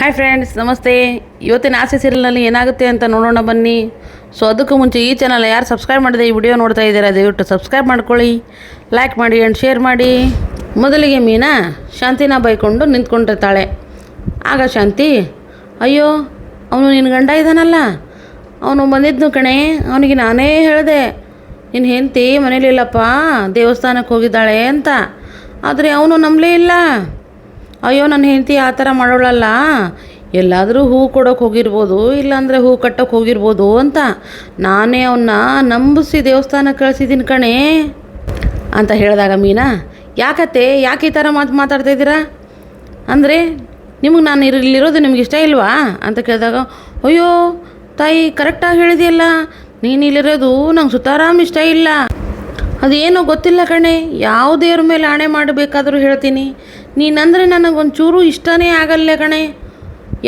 Hi friends ನಮಸ್ತೆ. ಇವತ್ತಿನ ಆಸೆ ಸೀರಿಯಲ್ನಲ್ಲಿ ಏನಾಗುತ್ತೆ ಅಂತ ನೋಡೋಣ ಬನ್ನಿ. ಸೊ ಅದಕ್ಕೂ ಮುಂಚೆ ಈ ಚಾನಲ್ ಯಾರು ಸಬ್ಸ್ಕ್ರೈಬ್ ಮಾಡಿದೆ ಈ ವಿಡಿಯೋ ನೋಡ್ತಾ ಇದ್ದೀರಾ, ದಯವಿಟ್ಟು ಸಬ್ಸ್ಕ್ರೈಬ್ ಮಾಡ್ಕೊಳ್ಳಿ. ಲೈಕ್ ಮಾಡಿ ಆ್ಯಂಡ್ ಶೇರ್ ಮಾಡಿ. ಮೊದಲಿಗೆ ಮೀನಾ ಶಾಂತಿನ ಬೈಕೊಂಡು ನಿಂತ್ಕೊಂಡಿರ್ತಾಳೆ. ಆಗ ಶಾಂತಿ, ಅಯ್ಯೋ, ಅವನು ನಿನ್ನ ಗಂಡ ಇದ್ದಾನಲ್ಲ ಅವನು ಬಂದಿದ್ನು ಕಣೆ. ಅವನಿಗೆ ನಾನೇ ಹೇಳಿದೆ. ನಿನ್ನ ಹೆಂಡತಿ ಮನೇಲಿಲ್ಲಪ್ಪ ದೇವಸ್ಥಾನಕ್ಕೆ ಹೋಗಿದ್ದಾಳೆ ಅಂತ. ಆದರೆ ಅವನು ನಂಬಲೇ ಇಲ್ಲ. ಅಯ್ಯೋ, ನನ್ನ ಹೆಂಡತಿ ಆ ಥರ ಮಾಡೋಳಲ್ಲ. ಎಲ್ಲಾದರೂ ಹೂ ಕೊಡೋಕೆ ಹೋಗಿರ್ಬೋದು, ಇಲ್ಲಾಂದರೆ ಹೂ ಕಟ್ಟೋಕೆ ಹೋಗಿರ್ಬೋದು ಅಂತ ನಾನೇ ಅವನ್ನ ನಂಬಿಸಿ ದೇವಸ್ಥಾನಕ್ಕೆ ಕಳಿಸಿದ್ದೀನಿ ಕಣೆ ಅಂತ ಹೇಳಿದಾಗ ಮೀನಾ, ಯಾಕತ್ತೆ, ಯಾಕೆ ಈ ಥರ ಮಾತು ಮಾತಾಡ್ತಾ ಇದ್ದೀರಾ? ಅಂದರೆ ನಿಮಗೆ ನಾನು ಇರಲಿರೋದು ನಿಮ್ಗೆ ಇಷ್ಟ ಇಲ್ವಾ? ಅಂತ ಕೇಳಿದಾಗ, ಅಯ್ಯೋ, ತಾಯಿ ಕರೆಕ್ಟಾಗಿ ಹೇಳಿದೆಯಲ್ಲ, ನೀನು ಇಲ್ಲಿರೋದು ನಂಗೆ ಸುತಾರಾಮ್ ಇಷ್ಟ ಇಲ್ಲ. ಅದೇನೋ ಗೊತ್ತಿಲ್ಲ ಕಣೆ, ಯಾವ ದೇವ್ರ ಮೇಲೆ ಆಣೆ ಮಾಡಬೇಕಾದರೂ ಹೇಳ್ತೀನಿ. ನೀನಂದರೆ ನನಗೊಂಚೂರು ಇಷ್ಟನೇ ಆಗಲ್ಲ ಕಣೆ.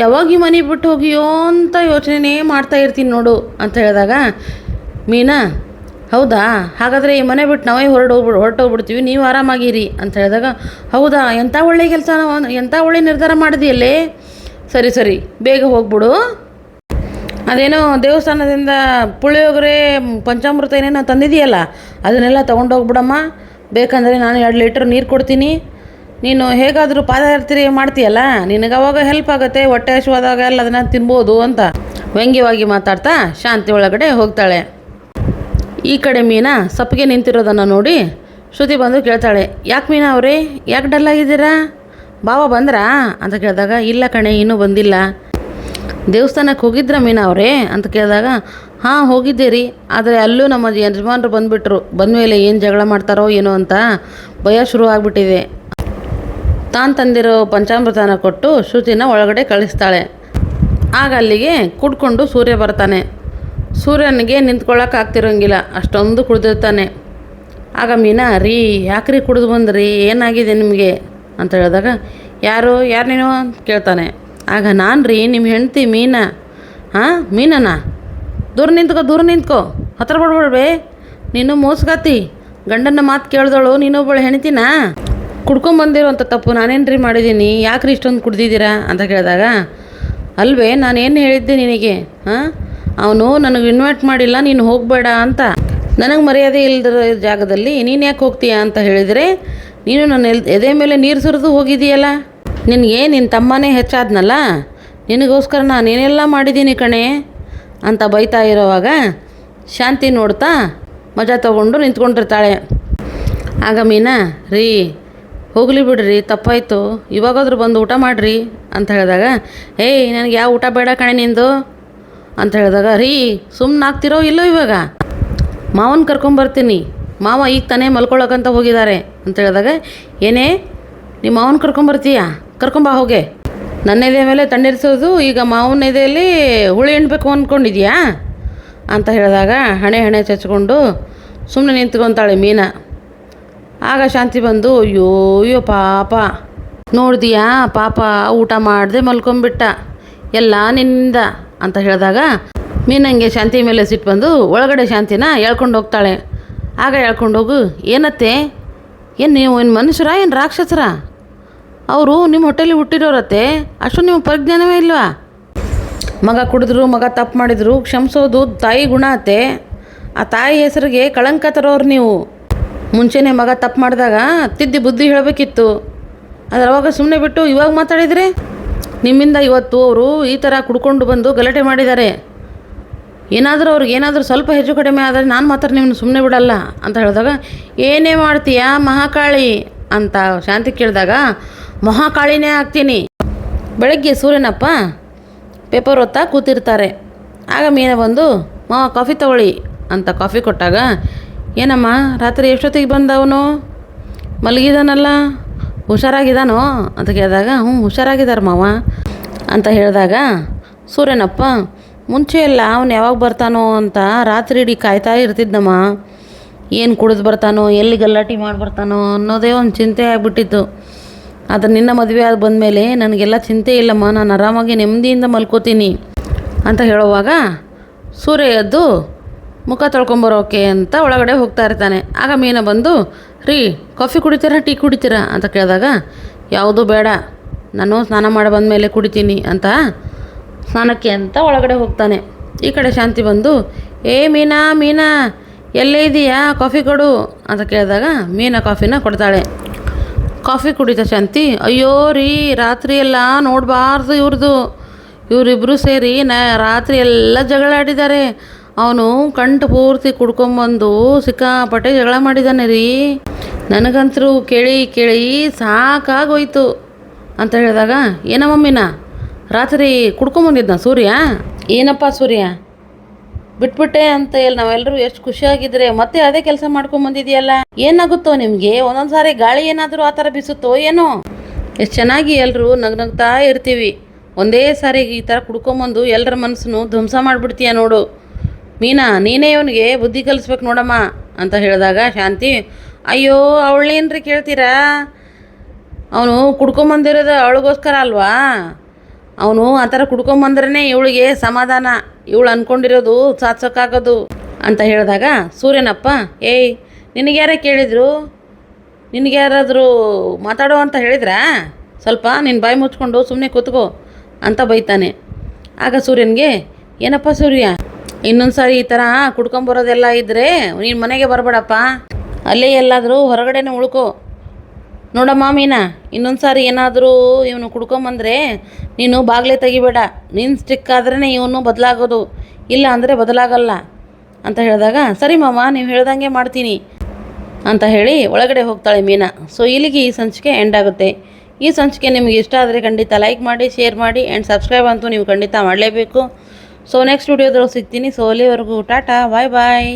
ಯಾವಾಗ ಈ ಮನೆ ಬಿಟ್ಟು ಹೋಗಿಯೋ ಅಂತ ಯೋಚನೆ ಮಾಡ್ತಾ ಇರ್ತೀನಿ ನೋಡು ಅಂತ ಹೇಳಿದಾಗ, ಮೀನಾ, ಹೌದಾ? ಹಾಗಾದರೆ ಈ ಮನೆ ಬಿಟ್ಟು ನಾವೇ ಹೊರಡೋಗ್ಬಿಡು ಹೊರಟೋಗ್ಬಿಡ್ತೀವಿ, ನೀವು ಆರಾಮಾಗಿರಿ. ಅಂತ ಹೇಳಿದಾಗ, ಹೌದಾ? ಎಂಥ ಒಳ್ಳೆ ಕೆಲಸ ಎಂಥ ಒಳ್ಳೆ ನಿರ್ಧಾರ ಮಾಡಿದೆಯಲ್ಲೇ? ಸರಿ ಸರಿ, ಬೇಗ ಹೋಗ್ಬಿಡು. ಅದೇನೋ ದೇವಸ್ಥಾನದಿಂದ ಪುಳಿಯೋಗರೆ, ಪಂಚಾಮೃತ ಏನೇನೋ ತಂದಿದೆಯಲ್ಲ, ಅದನ್ನೆಲ್ಲ ತೊಗೊಂಡೋಗ್ಬಿಡಮ್ಮ. ಬೇಕಂದರೆ ನಾನು ಎರಡು ಲೀಟ್ರ್ ನೀರು ಕೊಡ್ತೀನಿ. ನೀನು ಹೇಗಾದರೂ ಪಾದಯಾತ್ರೆ ಮಾಡ್ತೀಯಲ್ಲ? ನಿನಗೆ ಅವಾಗ ಹೆಲ್ಪ್ ಆಗುತ್ತೆ, ಹೊಟ್ಟೆ ಹಸುವಾದಾಗ ಎಲ್ಲ ಅದನ್ನು ತಿನ್ಬೋದು ಅಂತ. ವ್ಯಂಗ್ಯವಾಗಿ ಮಾತಾಡ್ತಾ ಶಾಂತಿ ಒಳಗಡೆ ಹೋಗ್ತಾಳೆ. ಈ ಕಡೆ ಮೀನಾ ಸಪ್ಪಿಗೆ ನಿಂತಿರೋದನ್ನು ನೋಡಿ ಶ್ರುತಿ ಬಂದು ಕೇಳ್ತಾಳೆ, ಯಾಕೆ ಮೀನಾ ಅವರೇ, ಯಾಕೆ ಡಲ್ಲಾಗಿದ್ದೀರಾ ಬಾವ ಬಂದ್ರಾ? ಅಂತ ಕೇಳಿದಾಗ, ಇಲ್ಲ ಕಣೆ, ಇನ್ನೂ ಬಂದಿಲ್ಲ. ದೇವಸ್ಥಾನಕ್ಕೆ ಹೋಗಿದ್ರ ಮೀನಾ ಅವರೇ? ಅಂತ ಕೇಳಿದಾಗ, ಹಾಂ, ಹೋಗಿದ್ದೆ ರೀ, ಆದರೆ ಅಲ್ಲೂ ನಮ್ಮ ಯಜಮಾನರು ಬಂದುಬಿಟ್ರು. ಬಂದಮೇಲೆ ಏನು ಜಗಳ ಮಾಡ್ತಾರೋ ಏನೋ ಅಂತ ಭಯ ಶುರು ಆಗಿಬಿಟ್ಟಿದೆ ತಾನು ತಂದಿರೋ ಪಂಚಾಮೃತನ ಕೊಟ್ಟು ಶ್ರುತಿನ ಒಳಗಡೆ ಕಳಿಸ್ತಾಳೆ. ಆಗ ಅಲ್ಲಿಗೆ ಕುಡ್ಕೊಂಡು ಸೂರ್ಯ ಬರ್ತಾನೆ. ಸೂರ್ಯನಿಗೆ ನಿಂತ್ಕೊಳ್ಳೋಕ್ಕಾಗ್ತಿರೋಂಗಿಲ್ಲ ಅಷ್ಟೊಂದು ಕುಡಿದಿರ್ತಾನೆ. ಆಗ ಮೀನಾ, ರೀ, ಯಾಕ್ರಿ ಕುಡಿದು ಬಂದ್ರಿ? ಏನಾಗಿದೆ ನಿಮಗೆ? ಅಂತ ಹೇಳಿದಾಗ, ಯಾರು ಯಾರು ನೀನು? ಅಂತ ಕೇಳ್ತಾನೆ. ಆಗ, ನಾನು ರೀ ನಿಮ್ಮ ಹೆಂಡ್ತಿ ಮೀನಾ. ಹಾಂ, ಮೀನನಾ? ದೂರ ನಿಂತ್ಕೋ ದೂರ ನಿಂತ್ಕೋ. ಹತ್ರ ಬಡ್ಬೇಡ್ಬೇ ನೀನು ಮೋಸ್ಗಾತಿ. ಗಂಡನ ಮಾತು ಕೇಳ್ದಳು ನೀನೊಬ್ಬಳು ಹೆಣ್ತಿನಾ ಕುಡ್ಕೊಂಬಂದಿರೋಂಥ ತಪ್ಪು ನಾನೇನು ರೀ ಮಾಡಿದ್ದೀನಿ? ಯಾಕ್ರಿ ಇಷ್ಟೊಂದು ಕುಡ್ದಿದ್ದೀರಾ ಅಂತ ಕೇಳಿದಾಗ, ಅಲ್ವೇ, ನಾನೇನು ಹೇಳಿದ್ದೆ ನಿನಗೆ? ಹಾಂ? ಅವನು ನನಗೆ ಇನ್ವೈಟ್ ಮಾಡಿಲ್ಲ, ನೀನು ಹೋಗಬೇಡ ಅಂತ. ನನಗೆ ಮರ್ಯಾದೆ ಇಲ್ಲದಿರೋ ಜಾಗದಲ್ಲಿ ನೀನು ಯಾಕೆ ಹೋಗ್ತೀಯಾ ಅಂತ ಹೇಳಿದರೆ, ನೀನು ನನ್ನ ಎದೆ ಮೇಲೆ ನೀರು ಸುರಿದು ಹೋಗಿದೆಯಲ್ಲ ನಿನಗೆ ನಿನ್ನ ತಮ್ಮನೇ ಹೆಚ್ಚಾದ್ನಲ್ಲ? ನಿನಗೋಸ್ಕರ ನಾನೇನೆಲ್ಲ ಮಾಡಿದ್ದೀನಿ ಕಣೆ? ಅಂತ ಬೈತಾ ಇರೋವಾಗ ಶಾಂತಿ ನೋಡ್ತಾ ಮಜಾ ತಗೊಂಡು ನಿಂತ್ಕೊಂಡಿರ್ತಾಳೆ. ಆಗ ಮೀನಾ, ರೀ ಹೋಗಲಿ ಬಿಡ್ರಿ, ತಪ್ಪಾಯಿತು. ಇವಾಗಾದ್ರೂ ಬಂದು ಊಟ ಮಾಡಿರಿ ಅಂತ ಹೇಳಿದಾಗ, ಏಯ್, ನನಗೆ ಯಾವ ಊಟ ಬೇಡ ಕಣೆ ನಿಂದು? ಅಂತ ಹೇಳಿದಾಗ, ರೀ ಸುಮ್ಮನೆ ಆಗ್ತಿರೋ ಇಲ್ಲೋ ಇವಾಗ. ಮಾವನ ಕರ್ಕೊಂಬರ್ತೀನಿ ಮಾವ ಈಗ ತಾನೇ ಮಲ್ಕೊಳಕಂತ ಹೋಗಿದ್ದಾರೆ ಅಂತ ಹೇಳಿದಾಗ, ಏನೇ ನಿಮ್ಮ ಮಾವನ ಕರ್ಕೊಂಬರ್ತೀಯಾ ಕರ್ಕೊಂಬಾ ಹೋಗೆ. ನನ್ನ ಎದೆ ಮೇಲೆ ತಣ್ಣೀರಿಸೋದು, ಈಗ ಮಾವನ ಎದೆಯಲ್ಲಿ ಹುಳಿ ಎಣ್ಬೇಕು ಅಂದ್ಕೊಂಡಿದ್ಯಾ ಅಂತ ಹೇಳಿದಾಗ, ಹಣೆ ಹಣೆ ಚಚ್ಕೊಂಡು ಸುಮ್ಮನೆ ನಿಂತ್ಕೊತಾಳೆ ಮೀನಾ. ಆಗ ಶಾಂತಿ ಬಂದು, ಅಯ್ಯೋ ಅಯ್ಯೋ, ಪಾಪ. ನೋಡಿದೀಯಾ, ಪಾಪ, ಊಟ ಮಾಡದೆ ಮಲ್ಕೊಂಬಿಟ್ಟ. ಎಲ್ಲ ನಿನ್ನಿಂದ. ಅಂತ ಹೇಳಿದಾಗ ಮೀನಂಗೆ ಶಾಂತಿ ಮೇಲೆ ಸಿಟ್ಟು ಬಂದು ಒಳಗಡೆ ಶಾಂತಿನ ಎಳ್ಕೊಂಡು ಹೋಗ್ತಾಳೆ. ಆಗ ಹೇಳ್ಕೊಂಡೋಗು ಏನತ್ತೆ? ಏನು ನೀವು ಏನು ಮನುಷ್ಯರ, ಏನು ರಾಕ್ಷಸರ? ಅವರು ನಿಮ್ಮ ಹೊಟ್ಟೆಲಿ ಹುಟ್ಟಿರೋರತ್ತೆ. ಅಷ್ಟು ನಿಮ್ಮ ಪರಿಜ್ಞಾನವೇ ಇಲ್ವಾ? ಮಗ ಕುಡಿದ್ರು, ಮಗ ತಪ್ಪು ಮಾಡಿದ್ರು, ಕ್ಷಮಿಸೋದು ತಾಯಿ ಗುಣ ಅತ್ತೆ. ಆ ತಾಯಿ ಹೆಸರಿಗೆ ಕಳಂಕ ತರೋರು ನೀವು. ಮುಂಚೆನೇ ಮಗ ತಪ್ಪು ಮಾಡಿದಾಗ ತಿದ್ದಿ ಬುದ್ಧಿ ಹೇಳಬೇಕಿತ್ತು. ಅದ್ರ ಅವಾಗ ಸುಮ್ಮನೆ ಬಿಟ್ಟು ಇವಾಗ ಮಾತಾಡಿದರೆ? ನಿಮ್ಮಿಂದ ಇವತ್ತು ಅವರು ಈ ಥರ ಕುಡ್ಕೊಂಡು ಬಂದು ಗಲಾಟೆ ಮಾಡಿದ್ದಾರೆ. ಏನಾದರೂ ಅವ್ರಿಗೆ ಏನಾದರೂ ಸ್ವಲ್ಪ ಹೆಚ್ಚು ಕಡಿಮೆ ಆದರೆ ನಾನು ಮಾತ್ರ ನಿಮ್ಮನ್ನು ಸುಮ್ಮನೆ ಬಿಡಲ್ಲ ಅಂತ ಹೇಳಿದಾಗ, ಏನೇ ಮಾಡ್ತೀಯಾ ಮಹಾಕಾಳಿ ಅಂತ ಶಾಂತಿ ಕೇಳಿದಾಗ, ಮಹಾಕಾಳಿನೇ ಆಗ್ತೀನಿ. ಬೆಳಗ್ಗೆ ಸೂರ್ಯನಪ್ಪ ಪೇಪರ್ ಓದ್ತಾ ಕೂತಿರ್ತಾರೆ. ಆಗ ಮೀನ ಬಂದು ಮಾ ಕಾಫಿ ತಗೊಳ್ಳಿ ಅಂತ ಕಾಫಿ ಕೊಟ್ಟಾಗ ಏನಮ್ಮ, ರಾತ್ರಿ ಎಷ್ಟೊತ್ತಿಗೆ ಬಂದ ಅವನು ಮಲಗಿದಾನಲ್ಲ? ಹುಷಾರಾಗಿದ್ದಾನೋ ಅಂತ ಕೇಳಿದಾಗ, ಹ್ಞೂ ಹುಷಾರಾಗಿದ್ದಾರೆ ಮಾವ. ಅಂತ ಹೇಳಿದಾಗ, ಸೂರ್ಯನಪ್ಪ, ಮುಂಚೆ ಎಲ್ಲ ಅವನು ಯಾವಾಗ ಬರ್ತಾನೋ ಅಂತ ರಾತ್ರಿ ಇಡೀ ಕಾಯ್ತಾ ಇರ್ತಿದ್ದಮ್ಮ ಏನು ಕುಡಿದು ಬರ್ತಾನೋ, ಎಲ್ಲಿ ಗಲಾಟೆ ಮಾಡಿ ಬರ್ತಾನೋ ಅನ್ನೋದೇ ಒಂದು ಚಿಂತೆ ಆಗಿಬಿಟ್ಟಿತ್ತು. ಆದರೆ ನಿನ್ನ ಮದುವೆ ಆಗಿ ಬಂದಮೇಲೆ ನನಗೆಲ್ಲ ಚಿಂತೆ ಇಲ್ಲಮ್ಮ, ನಾನು ಆರಾಮಾಗಿ ನೆಮ್ಮದಿಯಿಂದ ಮಲ್ಕೋತೀನಿ. ಅಂತ ಹೇಳುವಾಗ, ಸೂರ್ಯ ಎದ್ದು ಮುಖ ತೊಳ್ಕೊಂಬರೋಕೆ ಅಂತ ಒಳಗಡೆ ಹೋಗ್ತಾ ಇರ್ತಾನೆ. ಆಗ ಮೀನ ಬಂದು, ರೀ ಕಾಫಿ ಕುಡಿತೀರಾ ಟೀ ಕುಡಿತೀರಾ ಅಂತ ಕೇಳಿದಾಗ, ಯಾವುದೂ ಬೇಡ. ನಾನು ಸ್ನಾನ ಮಾಡಿ ಬಂದ ಮೇಲೆ ಕುಡಿತೀನಿ ಅಂತ ಸ್ನಾನಕ್ಕೆ ಅಂತ ಒಳಗಡೆ ಹೋಗ್ತಾನೆ. ಈ ಕಡೆ ಶಾಂತಿ ಬಂದು, ಏ ಮೀನಾ ಮೀನಾ, ಎಲ್ಲೇ ಇದೆಯಾ? ಕಾಫಿ ಕೊಡು ಅಂತ ಕೇಳಿದಾಗ ಮೀನಾ ಕಾಫಿನ ಕೊಡ್ತಾಳೆ. ಕಾಫಿ ಕುಡಿತ ಶಾಂತಿ, ಅಯ್ಯೋ ರೀ, ರಾತ್ರಿ ಎಲ್ಲ ನೋಡಬಾರ್ದು ಇವ್ರದ್ದು ಇವರಿಬ್ಬರು ಸೇರಿ ನ, ರಾತ್ರಿ ಎಲ್ಲ ಜಗಳ ಆಡಿದ್ದಾರೆ ಅವನು ಕಂಠ ಪೂರ್ತಿ ಕುಡ್ಕೊಂಬಂದು ಸಿಕ್ಕಾಪಟ್ಟೆ ಜಗಳ ಮಾಡಿದ್ದಾನೆ ರೀ. ನನಗಂತರೂ ಕೇಳಿ ಕೇಳಿ ಸಾಕಾಗೋಯ್ತು ಅಂತ ಹೇಳಿದಾಗ, ಏನ ಮಮ್ಮಿನ? ರಾತ್ರಿ ಕುಡ್ಕೊಂಬಂದಿದ್ನ ಸೂರ್ಯ? ಏನಪ್ಪ ಸೂರ್ಯ? ಬಿಟ್ಬಿಟ್ಟೆ ಅಂತ ಹೇಳಿ ನಾವೆಲ್ಲರೂ ಎಷ್ಟು ಖುಷಿಯಾಗಿದ್ರೆ ಮತ್ತೆ ಅದೇ ಕೆಲಸ ಮಾಡ್ಕೊಂಡ್ ಬಂದಿದ್ಯಲ್ಲ ಏನಾಗುತ್ತೋ ನಿಮಗೆ? ಒಂದೊಂದು ಸಾರಿ ಗಾಳಿ ಏನಾದರೂ ಆ ಥರ ಬೀಸುತ್ತೋ ಏನೋ? ಎಷ್ಟು ಚೆನ್ನಾಗಿ ಎಲ್ಲರೂ ನಗ್ನಗ್ತಾ ಇರ್ತೀವಿ. ಒಂದೇ ಸಾರಿ ಈ ಥರ ಕುಡ್ಕೊಂಬಂದು ಎಲ್ಲರ ಮನಸ್ಸನ್ನು ಧ್ವಂಸ ಮಾಡಿಬಿಡ್ತೀಯ ನೋಡು. ಮೀನಾ, ನೀನೇ ಇವನಿಗೆ ಬುದ್ಧಿ ಕಲಿಸ್ಬೇಕು ನೋಡಮ್ಮ ಅಂತ ಹೇಳಿದಾಗ ಶಾಂತಿ, ಅಯ್ಯೋ ಅವಳೇನ್ರಿ ಕೇಳ್ತೀರಾ? ಅವನು ಕುಡ್ಕೊಂಬಂದಿರೋದು ಅವಳಿಗೋಸ್ಕರ ಅಲ್ವಾ? ಅವನು ಆ ಥರ ಕುಡ್ಕೊಂಬಂದ್ರೇ ಇವಳಿಗೆ ಸಮಾಧಾನ, ಇವಳು ಅಂದ್ಕೊಂಡಿರೋದು ಸಾಧಿಸೋಕ್ಕಾಗೋದು ಅಂತ ಹೇಳಿದಾಗ ಸೂರ್ಯನಪ್ಪ, ಏಯ್ ನಿನಗ್ಯಾರ ಕೇಳಿದರು? ನಿನಗ್ಯಾರಾದರೂ ನಿನಗೆ ಯಾರಾದರೂ ಮಾತಾಡೋ ಅಂತ ಹೇಳಿದ್ರಾ? ಸ್ವಲ್ಪ ನಿನ್ನ ಬಾಯಿ ಮುಚ್ಕೊಂಡು ಸುಮ್ಮನೆ ಕೂತ್ಕೋ ಅಂತ ಬೈತಾನೆ. ಆಗ ಸೂರ್ಯನಿಗೆ, ಏನಪ್ಪ ಸೂರ್ಯ? ಇನ್ನೊಂದು ಸಾರಿ ಈ ಥರ ಕುಡ್ಕೊಂಬರೋದೆಲ್ಲ ಇದ್ದರೆ ನೀನು ಮನೆಗೆ ಬರಬೇಡಪ್ಪ. ಅಲ್ಲೇ ಎಲ್ಲಾದರೂ ಹೊರಗಡೆನೇ ಉಳ್ಕೋ. ನೋಡಮ್ಮ ಮೀನಾ ಇನ್ನೊಂದು ಸಾರಿ ಏನಾದರೂ ಇವನು ಕುಡ್ಕೊಂಬಂದ್ರೆ ನೀನು ಬಾಗಿಲೇ ತೆಗಿಬೇಡ. ನೀನು ಸ್ಟಿಕ್ ಆದ್ರೇ ಇವನು ಬದಲಾಗೋದು. ಇಲ್ಲ ಅಂದರೆ ಬದಲಾಗಲ್ಲ ಅಂತ ಹೇಳಿದಾಗ, ಸರಿ ಮಾಮ, ನೀವು ಹೇಳ್ದಂಗೆ ಮಾಡ್ತೀನಿ ಅಂತ ಹೇಳಿ ಒಳಗಡೆ ಹೋಗ್ತಾಳೆ ಮೀನಾ. ಸೊ ಇಲ್ಲಿಗೆ ಈ ಸಂಚಿಕೆ ಎಂಡ್ ಆಗುತ್ತೆ. ಈ ಸಂಚಿಕೆ ನಿಮಗೆ ಇಷ್ಟ ಆದರೆ ಖಂಡಿತ ಲೈಕ್ ಮಾಡಿ ಶೇರ್ ಮಾಡಿ ಆ್ಯಂಡ್ ಸಬ್ಸ್ಕ್ರೈಬ್ ಅಂತೂ ನೀವು ಖಂಡಿತ ಮಾಡಲೇಬೇಕು. ಸೊ ನೆಕ್ಸ್ಟ್ ವಿಡಿಯೋದ್ರೊಳಗೆ ಸಿಗ್ತೀನಿ. ಸೊ ಅಲ್ಲಿವರೆಗೂ ಟಾಟಾ ಬಾಯ್ ಬಾಯ್